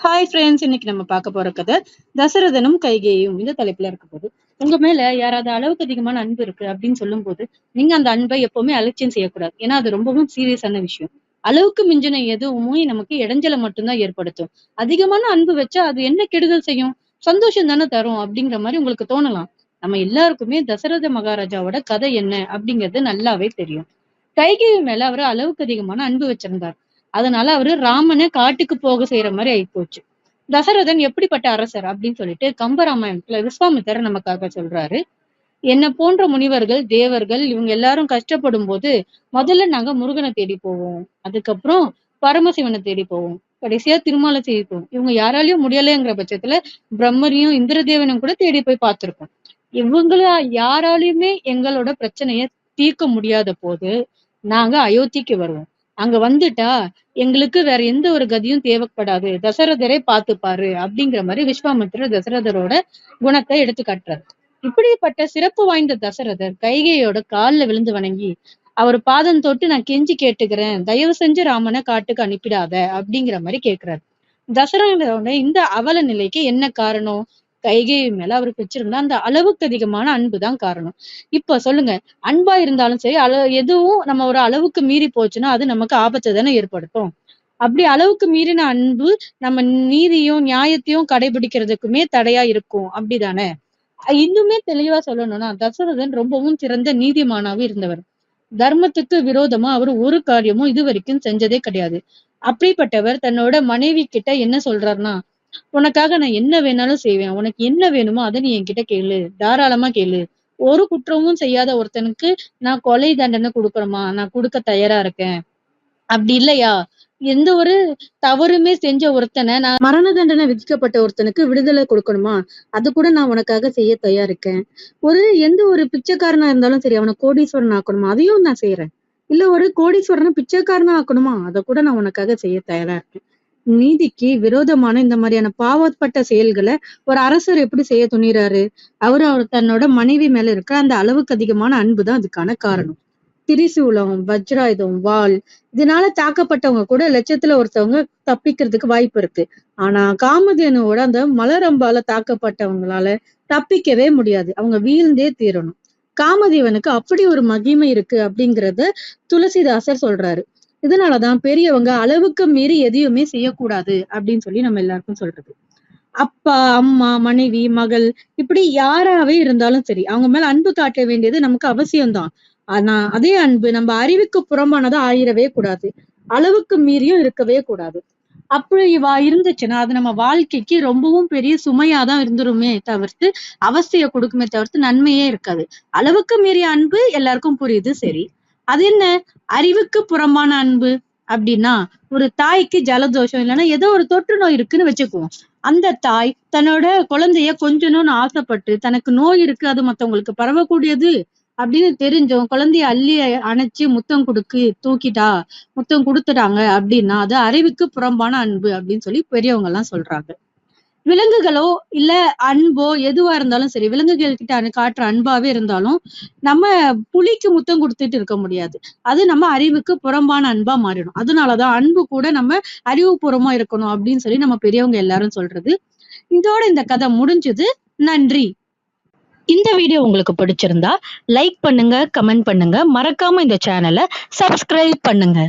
Hi friends இன்னைக்கு நம்ம பார்க்க போற கதை தசரதனும் கைகேயும் இந்த தலைப்புல இருக்க போது உங்க மேல யாராவது அளவுக்கு அதிகமான அன்பு இருக்கு அப்படின்னு சொல்லும் போது நீங்க அந்த அன்பை எப்பவுமே அலட்சியம் செய்யக்கூடாது. ஏன்னா அது ரொம்பவும் சீரியஸான விஷயம். அளவுக்கு மிஞ்சின எதுவுமே நமக்கு இடைஞ்சலை மட்டும்தான் ஏற்படுத்தும். அதிகமான அன்பு வச்சா அது என்ன கெடுதல் செய்யும்? சந்தோஷம் தானே தரும் அப்படிங்கிற மாதிரி உங்களுக்கு தோணலாம். நம்ம எல்லாருக்குமே தசரத மகாராஜாவோட கதை என்ன அப்படிங்கிறது நல்லாவே தெரியும். கைகேயி மேல அவர் அளவுக்கு அதிகமான அன்பு வச்சிருந்தார். அதனால அவரு ராமனை காட்டுக்கு போக செய்யற மாதிரி ஆயிப்போச்சு. தசரதன் எப்படிப்பட்ட அரசர் அப்படின்னு சொல்லிட்டு கம்பராமாயணத்துல விஸ்வாமித்தர் நமக்காக சொல்றாரு. என்ன போன்ற முனிவர்கள் தேவர்கள் இவங்க எல்லாரும் கஷ்டப்படும் போது முதல்ல நாங்க முருகனை தேடி போவோம். அதுக்கப்புறம் பரமசிவனை தேடி போவோம். கடைசியா திருமாலை தேடி போவோம் இவங்க யாராலையும் முடியலைங்கிற பட்சத்துல பிரம்மரையும் இந்திரதேவனும் கூட தேடி போய் பார்த்திருக்கோம் இவங்கள யாராலையுமே எங்களோட பிரச்சனைய தீர்க்க முடியாத போது நாங்க அயோத்திக்கு வருவோம். அங்க வந்துட்டா எங்களுக்கு வேற எந்த ஒரு கதியும் தேவைப்படாது. தசரதரை பார்த்துப்பாரு அப்படிங்கிற மாதிரி விஸ்வாமித்திரர் தசரதரோட குணத்தை எடுத்து காட்டுறாரு. இப்படிப்பட்ட சிறப்பு வாய்ந்த தசரதர் கைகையோட கால்ல விழுந்து வணங்கி அவர் பாதம் தொட்டு நான் கெஞ்சி கேட்டுக்கிறேன். தயவு செஞ்சு ராமனை காட்டுக்கு அனுப்பிடாத. அப்படிங்கிற மாதிரி கேட்கிறாரு தசரதரோட இந்த அவல நிலைக்கு என்ன காரணம்? கைகை மேல அவருக்கு வச்சிருந்த அந்த அளவுக்கு அதிகமான அன்புதான் காரணம். இப்ப சொல்லுங்க அன்பா இருந்தாலும் சரி அள எதுவும் நம்ம ஒரு அளவுக்கு மீறி போச்சுன்னா அது நமக்கு ஆபத்தை தானே ஏற்படுத்தும். அப்படி அளவுக்கு மீறின அன்பு நம்ம நீதியும் நியாயத்தையும் கடைபிடிக்கிறதுக்குமே தடையா இருக்கும். அப்படிதானே? இன்னுமே தெளிவா சொல்லணும்னா தசரதன் ரொம்பவும் சிறந்த நீதிமானாவும் இருந்தவர். தர்மத்துக்கு விரோதமா அவர் ஒரு காரியமும் இது வரைக்கும் செஞ்சதே கிடையாது. அப்படிப்பட்டவர் தன்னோட மனைவி கிட்ட என்ன சொல்றாருன்னா உனக்காக நான் என்ன வேணாலும் செய்வேன். உனக்கு என்ன வேணுமோ அதை நீ என்கிட்ட கேளு. தாராளமா கேளு. ஒரு குற்றமும் செய்யாத ஒருத்தனுக்கு நான் கொலை தண்டனை கொடுக்கணுமா? நான் கொடுக்க தயாரா இருக்கேன். அப்படி இல்லையா? எந்த ஒரு தவறுமே செஞ்ச ஒருத்தனை நான் மரண தண்டனை விதிக்கப்பட்ட ஒருத்தனுக்கு விடுதலை கொடுக்கணுமா? அது கூட நான் உனக்காக செய்ய தயாரிக்கேன் ஒரு எந்த ஒரு பிச்சைக்காரனா இருந்தாலும் சரி அவனை கோடீஸ்வரன் ஆக்கணுமா? அதையும் நான் செய்யறேன் இல்ல ஒரு கோடீஸ்வரனை பிச்சைக்காரனா ஆக்கணுமா? அதை கூட நான் உனக்காக செய்ய தயாரா இருக்கேன். நீதிக்கு விரோதமான இந்த மாதிரியான பாவப்பட்ட செயல்களை ஒரு அரசர் எப்படி செய்ய துணிறாரு? அவர் அவர் தன்னோட மனைவி மேல இருக்கிற அந்த அளவுக்கு அதிகமான அன்புதான் அதுக்கான காரணம். திரிசூலம் வஜ்ராயுதம் வாள் இதனால தாக்கப்பட்டவங்க கூட லட்சத்துல ஒருத்தவங்க தப்பிக்கிறதுக்கு வாய்ப்பு இருக்கு. ஆனா காமதேனுவோட அந்த மலரம்பால தாக்கப்பட்டவங்களால தப்பிக்கவே முடியாது. அவங்க வீழ்ந்தே தீரணும். காமதேவனுக்கு அப்படி ஒரு மகிமை இருக்கு அப்படிங்கறத துளசிதாசர் சொல்றாரு. இதனாலதான் பெரியவங்க அளவுக்கு மீறி எதையுமே செய்யக்கூடாது அப்படின்னு சொல்லி நம்ம எல்லாருக்கும் சொல்றது. அப்பா அம்மா மனைவி மகள் இப்படி யாராவே இருந்தாலும் சரி அவங்க மேல அன்பு காட்ட வேண்டியது நமக்கு அவசியம்தான். ஆனா அதே அன்பு நம்ம அறிவுக்கு புறம்பானதா ஆயிரவே கூடாது. அளவுக்கு மீறியும் இருக்கவே கூடாது. அப்படி வா இருந்துச்சுன்னா அது நம்ம வாழ்க்கைக்கு ரொம்பவும் பெரிய சுமையாதான் இருந்துருமே தவிர்த்து அவஸ்தைய கொடுக்குமே தவிர்த்து நன்மையே இருக்காது. அளவுக்கு மீறிய அன்பு எல்லாருக்கும் புரியுது சரி. அது என்ன? அறிவுக்கு புறம்பான அன்பு அப்படின்னா ஒரு தாய்க்கு ஜலதோஷம் இல்லைன்னா ஏதோ ஒரு தொற்று நோய் இருக்குன்னு வச்சுக்குவோம். அந்த தாய் தன்னோட குழந்தைய கொஞ்சணும்னு ஆசைப்பட்டு தனக்கு நோய் இருக்கு அது மத்தவங்களுக்கு பரவக்கூடியது அப்படின்னு தெரிஞ்சோம் குழந்தைய அள்ளி அணைச்சு முத்தம் கொடுக்கு தூக்கிட்டா முத்தம் கொடுத்துட்டாங்க அப்படின்னா அது அறிவுக்கு புறம்பான அன்பு அப்படின்னு சொல்லி பெரியவங்க எல்லாம் சொல்றாங்க. விலங்குகளோ இல்ல அன்போ எதுவா இருந்தாலும் சரி விலங்குகள் கிட்ட காட்டுற அன்பாவே இருந்தாலும் நம்ம புலிக்கு முத்தம் கொடுத்துட்டு இருக்க முடியாது. அது நம்ம அறிவுக்கு புறம்பான அன்பா மாறிடும். அதனாலதான் அன்பு கூட நம்ம அறிவுபூர்வமா இருக்கணும் அப்படின்னு சொல்லி நம்ம பெரியவங்க எல்லாரும் சொல்றது. இதோட இந்த கதை முடிஞ்சது. நன்றி. இந்த வீடியோ உங்களுக்கு பிடிச்சிருந்தா லைக் பண்ணுங்க கமெண்ட் பண்ணுங்க. மறக்காம இந்த சேனலை சப்ஸ்கிரைப் பண்ணுங்க.